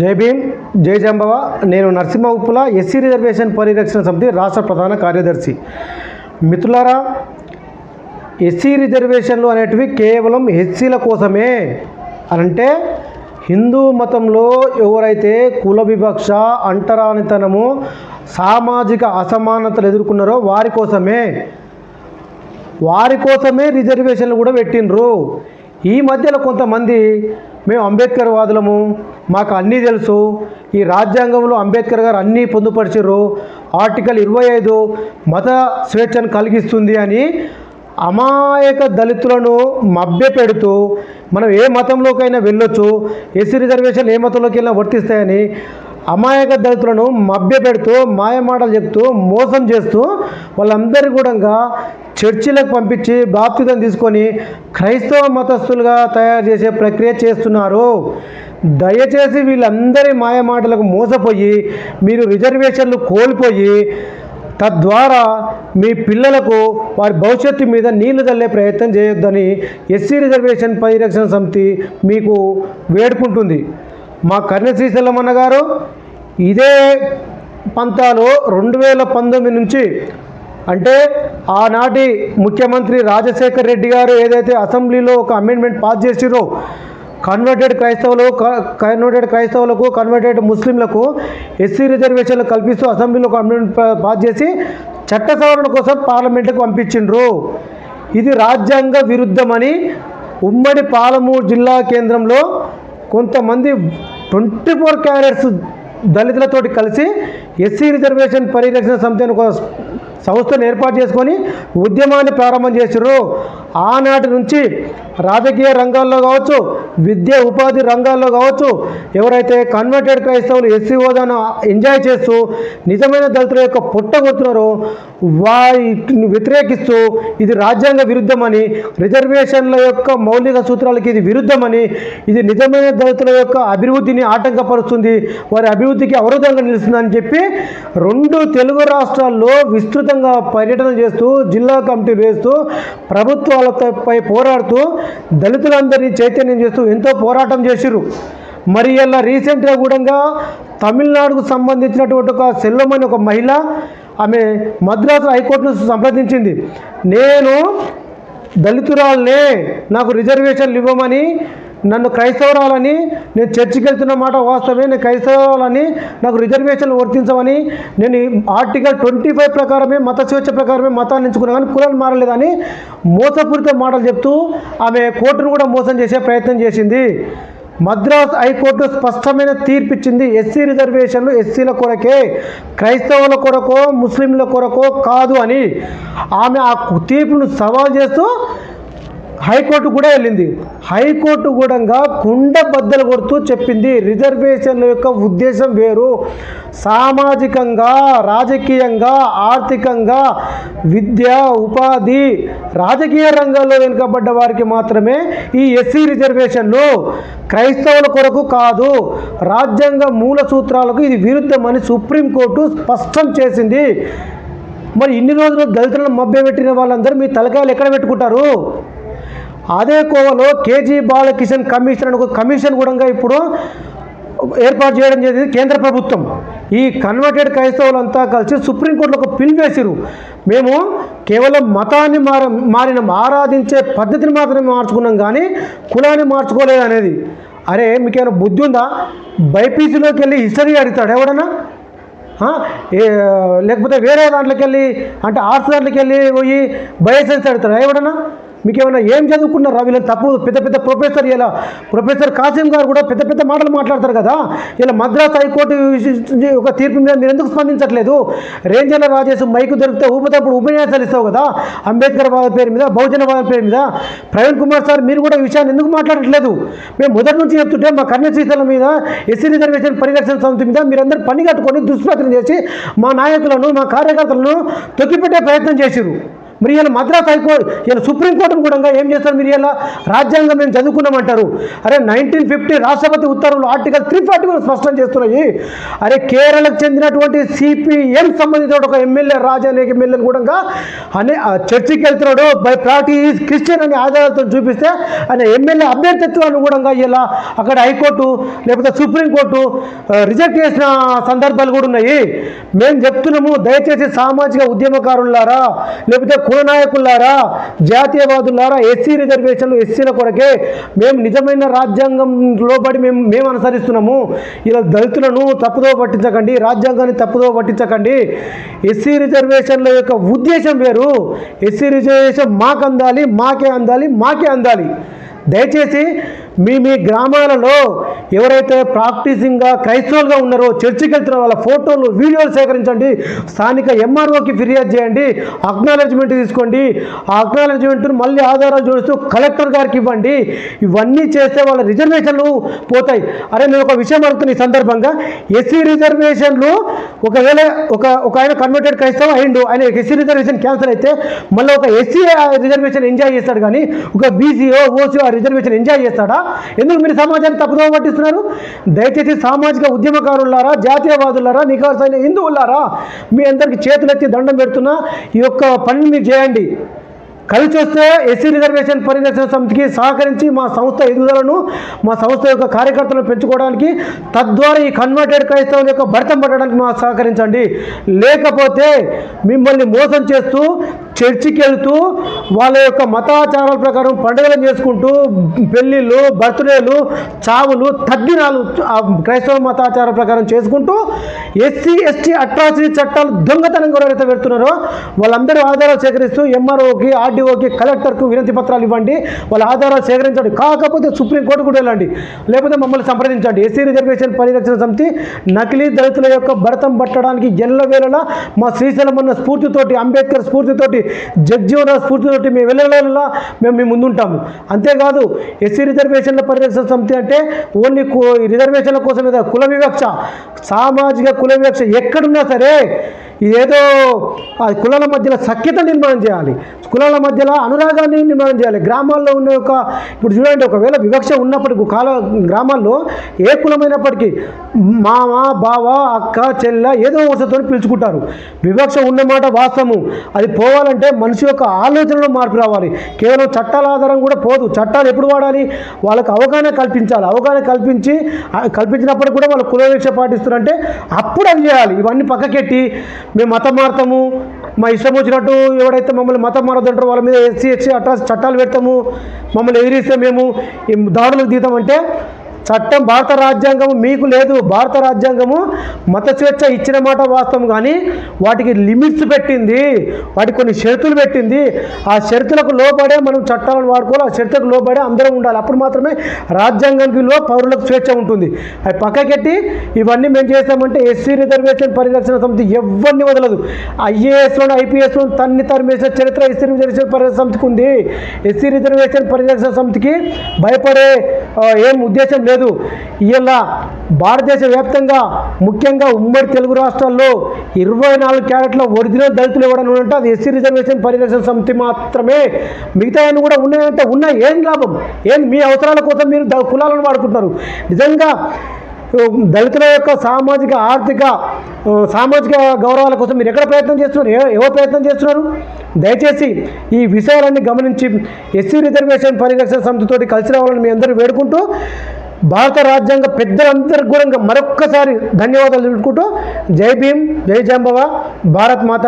జై భీమ్ జై జంబవ. నేను నరసింహ ఉప్పుల ఎస్సీ రిజర్వేషన్ పరిరక్షణ సమితి రాష్ట్ర ప్రధాన కార్యదర్శి. మిత్రులారా ఎస్సీ రిజర్వేషన్లు అనేటివి కేవలం ఎస్సీల కోసమే అనంటే హిందూ మతంలో ఎవరైతే కుల వివక్ష అంటరానితనము సామాజిక అసమానతలు ఎదుర్కొన్నారో వారి కోసమే. వారి కోసమే రిజర్వేషన్లు కూడా పెట్టిండ్రు. ఈ మధ్యలో కొంతమంది మేము అంబేద్కర్ వాదులము. మాకు అన్నీ తెలుసు. ఈ రాజ్యాంగంలో అంబేద్కర్ గారు అన్నీ పొందుపరిచారు ఆర్టికల్ ఇరవై ఐదు మత స్వేచ్ఛను కలిగిస్తుంది అని అమాయక దళితులను మభ్యపెడుతూ మనం ఏ మతంలోకైనా వెళ్ళొచ్చు. ఎస్సీ రిజర్వేషన్ ఏ మతంలోకి వెళ్ళినా వర్తిస్తాయని అమాయక దళితులను మభ్యపెడుతూ మాయమాటలు చెప్తూ మోసం చేస్తూ వాళ్ళందరి కూడా చర్చిలకు పంపించి బాప్తిదం తీసుకొని క్రైస్తవ మతస్థులుగా తయారు చేసే ప్రక్రియ చేస్తున్నారు. దయచేసి వీళ్ళందరి మాయమాటలకు మోసపోయి మీరు రిజర్వేషన్లు కోల్పోయి తద్వారా మీ పిల్లలకు వారి భవిష్యత్తు మీద నీళ్ళు చల్లే ప్రయత్నం చేయొద్దని ఎస్సీ రిజర్వేషన్ పరిరక్షణ సమితి మీకు వేడుకుంటుంది. మా కర్ణ శ్రీశైలం గారు ఇదే పంతాలు రెండు వేల పంతొమ్మిది నుంచి అంటే ఆనాటి ముఖ్యమంత్రి రాజశేఖర్ రెడ్డి గారు ఏదైతే అసెంబ్లీలో ఒక అమెండ్మెంట్ పాస్ చేసిరో కన్వర్టెడ్ క్రైస్తవులు కన్వర్టెడ్ క్రైస్తవులకు కన్వర్టెడ్ ముస్లింలకు ఎస్సీ రిజర్వేషన్లు కల్పిస్తూ అసెంబ్లీలో ఒక అమెండ్మెంట్ పాస్ చేసి చట్ట సవరణ కోసం పార్లమెంటుకు పంపించిండ్రు. ఇది రాజ్యాంగ విరుద్ధమని ఉమ్మడి పాలమూరు జిల్లా కేంద్రంలో కొంతమంది ట్వంటీ ఫోర్ క్యారెట్స్ దళితులతోటి కలిసి ఎస్సీ రిజర్వేషన్ పరిరక్షణ సమితి కోసం సంస్థను ఏర్పాటు చేసుకొని ఉద్యమాన్ని ప్రారంభం చేసారు ఆనాటి నుంచి రాజకీయ రంగాల్లో కావచ్చు విద్య ఉపాధి రంగాల్లో కావచ్చు ఎవరైతే కన్వర్టెడ్ క్రైస్తవులు ఎస్సీ హోదాను ఎంజాయ్ చేస్తూ నిజమైన దళితుల యొక్క పుట్టగొడుతున్నారో వారి వారిని వ్యతిరేకిస్తూ ఇది రాజ్యాంగ విరుద్ధమని రిజర్వేషన్ల యొక్క మౌలిక సూత్రాలకి ఇది విరుద్ధమని ఇది నిజమైన దళితుల యొక్క అభివృద్ధిని ఆటంకపరుస్తుంది వారి అభివృద్ధికి అవరోధంగా నిలుస్తుందని చెప్పి రెండు తెలుగు రాష్ట్రాల్లో విస్తృత విస్తృతంగా పర్యటన చేస్తూ జిల్లా కమిటీలు వేస్తూ ప్రభుత్వాలపై పోరాడుతూ దళితులందరినీ చైతన్యం చేస్తూ ఎంతో పోరాటం చేసిరు మరి ఇలా రీసెంట్గా కూడా తమిళనాడుకు సంబంధించినటువంటి ఒక సెల్వమని ఒక మహిళ ఆమె మద్రాసు హైకోర్టును సంప్రదించింది. నేను దళితురాలనే నాకు రిజర్వేషన్లు ఇవ్వమని నన్ను క్రైస్తవరాలని నేను చర్చికి వెళ్తున్న మాట వాస్తవమే నేను క్రైస్తవరాలని నాకు రిజర్వేషన్లు వర్తించమని నేను ఆర్టికల్ ట్వంటీ ఫైవ్ ప్రకారమే మత స్వేచ్ఛ ప్రకారమే మతాన్ని ఎంచుకున్నా కానీ కులాలు మారలేదని మోసపూరిత మాటలు చెప్తూ ఆమె కోర్టును కూడా మోసం చేసే ప్రయత్నం చేసింది. మద్రాస్ హైకోర్టు స్పష్టమైన తీర్పిచ్చింది ఎస్సీ రిజర్వేషన్లు ఎస్సీల కొరకే క్రైస్తవుల కొరకో ముస్లింల కొరకో కాదు అని. ఆమె ఆ తీర్పును సవాల్ చేస్తూ హైకోర్టు కూడా వెళ్ళింది. హైకోర్టు కూడా కుండ బద్దలు కొడుతూ చెప్పింది. రిజర్వేషన్ల యొక్క ఉద్దేశం వేరు. సామాజికంగా రాజకీయంగా ఆర్థికంగా విద్య ఉపాధి రాజకీయ రంగాల్లో వెనుకబడ్డ వారికి మాత్రమే ఈ ఎస్సీ రిజర్వేషన్లు క్రైస్తవుల కొరకు కాదు. రాజ్యాంగ మూల సూత్రాలకు ఇది విరుద్ధమని సుప్రీంకోర్టు స్పష్టం చేసింది. మరి ఇన్ని రోజులు దళితులను మభ్యపెట్టిన వాళ్ళందరూ మీ తలకాయలు ఎక్కడ పెట్టుకుంటారు? అదే కోవలో కేజీ బాలకిషన్ కమిషన్ అని ఒక కమిషన్ కూడా ఇప్పుడు ఏర్పాటు చేయడం జరిగింది కేంద్ర ప్రభుత్వం. ఈ కన్వర్టెడ్ క్రైస్తవులంతా కలిసి సుప్రీంకోర్టులో ఒక పిల్ వేసిరు మేము కేవలం మతాన్ని మార మారిన ఆరాధించే పద్ధతిని మాత్రమే మార్చుకున్నాం కానీ కులాన్ని మార్చుకోలేదు అనేది. అరే మీకేమైనా బుద్ధి ఉందా? బైపీసీలోకి వెళ్ళి హిస్టరీ అడుగుతాడు ఎవడన్నా? లేకపోతే వేరే దాంట్లోకి వెళ్ళి అంటే ఆర్ట్స్ దాంట్లోకి వెళ్ళి పోయి బయోసైన్స్ అడుగుతాడు ఎవడన్నా? మీకు ఏమైనా ఏం చదువుకున్నారా వీళ్ళని తప్పు పెద్ద పెద్ద ప్రొఫెసర్ ఇలా? ప్రొఫెసర్ కాసిం గారు కూడా పెద్ద పెద్ద మాటలు మాట్లాడతారు కదా? ఇలా మద్రాస్ హైకోర్టు ఒక తీర్పు మీద మీరు ఎందుకు స్పందించట్లేదు? రేంజర్ల రాజేష్ మైకు దొరికితే ఊపితప్పుడు ఉపన్యాసాలు ఇస్తావు కదా? అంబేద్కర్ వాద పేరు మీద బహుజన వాద పేరు మీద? ప్రవీణ్ కుమార్ సార్ మీరు కూడా ఈ విషయాన్ని ఎందుకు మాట్లాడట్లేదు? మేము మొదటి నుంచి చెప్తుంటే మా కన్య శ్రీశైలం మీద ఎస్సీ రిజర్వేషన్ పరిరక్షణ సమితి మీద మీరందరూ పని కట్టుకొని దుష్ప్రచారం చేసి మా నాయకులను మా కార్యకర్తలను తొక్కిపెట్టే ప్రయత్నం చేసిరు మరి ఇలా మద్రాస్ హైకోర్టు ఇలా సుప్రీంకోర్టును కూడా ఏం చేస్తారు మీరు ఇలా రాజ్యాంగం మేము చదువుకున్నామంటారు. అరే నైన్టీన్ ఫిఫ్టీ రాష్ట్రపతి ఉత్తర్వులు ఆర్టికల్ త్రీ ఫార్టీ వన్ స్పష్టం చేస్తున్నాయి. అరే కేరళకు చెందినటువంటి సిపిఎం సంబంధించిన ఒక ఎమ్మెల్యే రాజా అనే ఎమ్మెల్యేని కూడా అనే చర్చికి వెళ్తున్నాడు. బై ప్రాక్టీస్ క్రిస్టియన్ అనే ఆధారాలతో చూపిస్తే ఆయన ఎమ్మెల్యే అభ్యర్థిత్వాన్ని కూడా ఇలా అక్కడ హైకోర్టు లేకపోతే సుప్రీంకోర్టు రిజెక్ట్ చేసిన సందర్భాలు కూడా ఉన్నాయి. మేము చెప్తున్నాము దయచేసి సామాజిక ఉద్యమకారులారా లేకపోతే కుల నాయకులారా జాతీయవాదులారా ఎస్సీ రిజర్వేషన్లు ఎస్సీల కొరకే మేము నిజమైన రాజ్యాంగం లోబడి మేము మేము అనుసరిస్తున్నాము. ఇలా దళితులను తప్పుదో పట్టించకండి రాజ్యాంగాన్ని తప్పుదో పట్టించకండి. ఎస్సీ రిజర్వేషన్ల యొక్క ఉద్దేశం వేరు. ఎస్సీ రిజర్వేషన్ మాకు అందాలి మాకే అందాలి మాకే అందాలి. దయచేసి మీ మీ గ్రామాలలో ఎవరైతే ప్రాక్టీసింగ్గా క్రైస్తవులుగా ఉన్నారో చర్చికి వెళ్తున్న వాళ్ళ ఫోటోలు వీడియోలు సేకరించండి. స్థానిక ఎంఆర్ఓకి ఫిర్యాదు చేయండి. అక్నాలెడ్జ్మెంట్ తీసుకోండి. ఆ అక్నాలెడ్జ్మెంట్ను మళ్ళీ ఆధారాలు జోడిస్తూ కలెక్టర్ గారికి ఇవ్వండి. ఇవన్నీ చేస్తే వాళ్ళ రిజర్వేషన్లు పోతాయి. అరే నేను ఒక విషయం అడుగుతున్న ఈ సందర్భంగా. ఎస్సీ రిజర్వేషన్లు ఒకవేళ ఒక ఒక ఆయన కన్వర్టెడ్ క్రైస్తవ అయిండు ఆయన ఎస్సీ రిజర్వేషన్ క్యాన్సిల్ అయితే మళ్ళీ ఒక ఎస్సీ రిజర్వేషన్ ఎంజాయ్ చేస్తాడు కానీ ఒక బీసీఓ ఓసీ ఆ రిజర్వేషన్ ఎంజాయ్ చేస్తాడా? ఎందుకు మీరు సమాజాన్ని తప్పుదోవ పట్టిస్తున్నారు? దయచేసి సామాజిక ఉద్యమకారులారా జాతీయవాదులారా నికాసైన హిందువులారా మీ అందరికీ చేతులెత్తి దండం పెడుతున్నా ఈ యొక్క పనిని మీరు చేయండి. కలిసి వస్తే ఎస్సీ రిజర్వేషన్ పరిరక్షణ సమితికి సహకరించి మా సంస్థ ఎదుగుదలను మా సంస్థ యొక్క కార్యకర్తలను పెంచుకోవడానికి తద్వారా ఈ కన్వర్టెడ్ క్రైస్తవుల యొక్క భర్తం పట్టడానికి మా సహకరించండి. లేకపోతే మిమ్మల్ని మోసం చేస్తూ చర్చికి వెళ్తూ వాళ్ళ యొక్క మతాచారాల ప్రకారం పండుగలు చేసుకుంటూ పెళ్ళిళ్ళు బర్త్డేలు చావులు తద్దినాలు క్రైస్తవ మతాచారం ప్రకారం చేసుకుంటూ ఎస్సీ ఎస్టీ అట్రాసిటీ చట్టాలు దొంగతనంగా ఎవరైతే పెడుతున్నారో వాళ్ళందరూ ఆధారాలు సేకరిస్తూ ఎంఆర్ఓకి ఆర్డీఓకి కలెక్టర్కు వినతి పత్రాలు ఇవ్వండి. వాళ్ళ ఆధారాలు సేకరించండి. కాకపోతే సుప్రీంకోర్టు కూడా వెళ్ళండి. లేకపోతే మమ్మల్ని సంప్రదించండి. ఎస్సీ రిజర్వేషన్ పరిరక్షణ సమితి నకిలీ దళితుల యొక్క భరతం పట్టడానికి ఎల్లవేళలా మా శ్రీశైలం అన్న స్ఫూర్తితోటి అంబేద్కర్ స్ఫూర్తితోటి జగ్జీవన స్ఫూర్తితోటి మేము వెళ్ళడంలో మేము మీ ముందుంటాము. అంతేకాదు ఎస్సీ రిజర్వేషన్ల పరిరక్షణ సమితి అంటే ఓన్లీ కు- రిజర్వేషన్ల కోసం ఏదో కుల వివక్ష సామాజిక కుల వివక్ష ఎక్కడున్నా సరే ఏదో ఆ కులాల మధ్యలో సఖ్యత నిర్మాణం చేయాలి. కులాల మధ్యలో అనురాగాన్ని నిర్మాణం చేయాలి. గ్రామాల్లో ఉన్న ఒక ఇప్పుడు చూడండి ఒకవేళ వివక్ష ఉన్నప్పటికీ కాల గ్రామాల్లో ఏ కులమైనప్పటికీ మామ బావ అక్క చెల్ల ఏదో వసతితో పిలుచుకుంటారు. వివక్ష ఉన్నమాట వాస్తవము. అది పోవాలంటే మనిషి యొక్క ఆలోచనలో మార్పు రావాలి. కేవలం చట్టాల ఆధారం కూడా పోదు. చట్టాలు ఎప్పుడు వాడాలి? వాళ్ళకు అవగాహన కల్పించాలి. అవగాహన కల్పించి కల్పించినప్పటికీ కల్పించినప్పుడు కూడా వాళ్ళు కులవీక్ష వివక్ష పాటిస్తున్నారంటే అప్పుడు అది చేయాలి. ఇవన్నీ పక్కకెట్టి మేము మతం మారుతాము. మా ఇష్టం వచ్చినట్టు ఎవడైతే మమ్మల్ని మతం మారదంటారో వాళ్ళ మీద ఎస్సీ ఎస్సీ అట్రా చట్టాలు పెడతాము. మమ్మల్ని ఎదిరిస్తే మేము ఈ దాడులకు దిగుతామంటే చట్టం భారత రాజ్యాంగము మీకు లేదు. భారత రాజ్యాంగము మత స్వేచ్ఛ ఇచ్చిన మాట వాస్తవం కానీ వాటికి లిమిట్స్ పెట్టింది. వాటికి కొన్ని షరతులు పెట్టింది. ఆ షరతులకు లోబడే మనం చట్టాలను వాడుకోవాలి. ఆ షరతులకు లోబడే అందరం ఉండాలి. అప్పుడు మాత్రమే రాజ్యాంగానికి విలువ పౌరులకు స్వేచ్ఛ ఉంటుంది. అవి పక్కకెట్టి ఇవన్నీ మేము చేస్తామంటే ఎస్సీ రిజర్వేషన్ పరిరక్షణ సమితి ఎవరిని వదలదు. ఐఏఎస్లో ఐపీఎస్లో తన్ని తరిమేసిన చరిత్ర ఎస్సీ రిజర్వేషన్ పరిరక్షణ సమితికి ఉంది. ఎస్సీ రిజర్వేషన్ పరిరక్షణ సమితికి భయపడే ఏం ఉద్దేశం లేదు. ఇలా భారతదేశ వ్యాప్తంగా ముఖ్యంగా ఉమ్మడి తెలుగు రాష్ట్రాల్లో ఇరవై నాలుగు క్యారెట్ల ఒరిజినల్ దళితులు ఎవరైనా ఉంటే అది ఎస్సీ రిజర్వేషన్ పరిరక్షణ సమితి మాత్రమే. మిగతా అన్ని కూడా ఉన్నాయంటే ఉన్నాయి ఏం లాభం? ఏం మీ అవసరాల కోసం మీరు కులాలను వాడుకుంటున్నారు? నిజంగా దళితుల యొక్క సామాజిక ఆర్థిక సామాజిక గౌరవాల కోసం మీరు ఎక్కడ ప్రయత్నం చేస్తున్నారు? ఎవరు ప్రయత్నం చేస్తున్నారు? దయచేసి ఈ విషయాలన్నీ గమనించి ఎస్సీ రిజర్వేషన్ పరిరక్షణ సంస్థతో కలిసి రావాలని మీ అందరూ వేడుకుంటూ భారత రాజ్యాంగ పెద్దలందరికీ కూడా మరొక్కసారి ధన్యవాదాలు తెలుపుకుంటూ జై భీమ్ జై జాంబవ భారత్ మాత